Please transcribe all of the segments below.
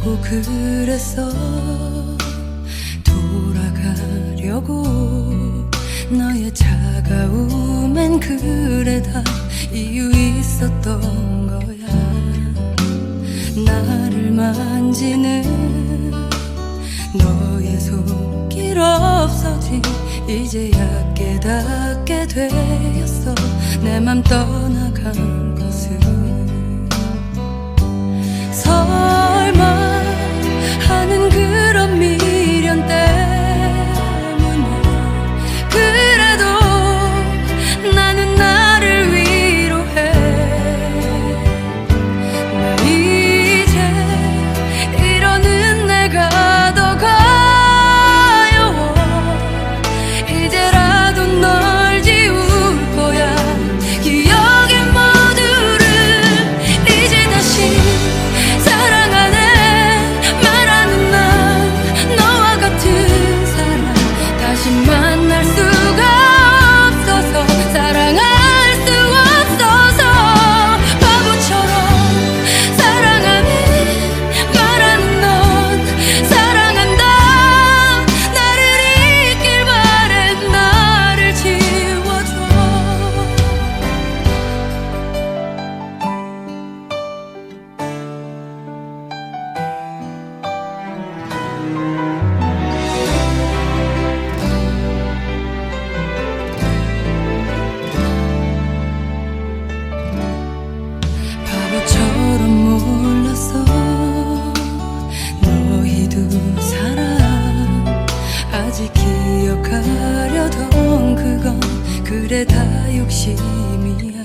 그러려고 그랬어 돌아가려고 너의 차가움엔 그래 다 이유 있었던 거야. 나를 만지는 너의 손길 없어진 이제야 깨닫게 되었어. 내 맘 떠나간 것 그래 다 욕심이야.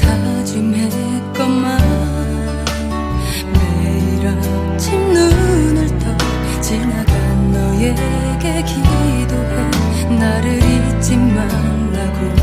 다짐했건만 매일 아침 눈을 떠 지나간 너에게 기도해. 나를 잊지 말라고.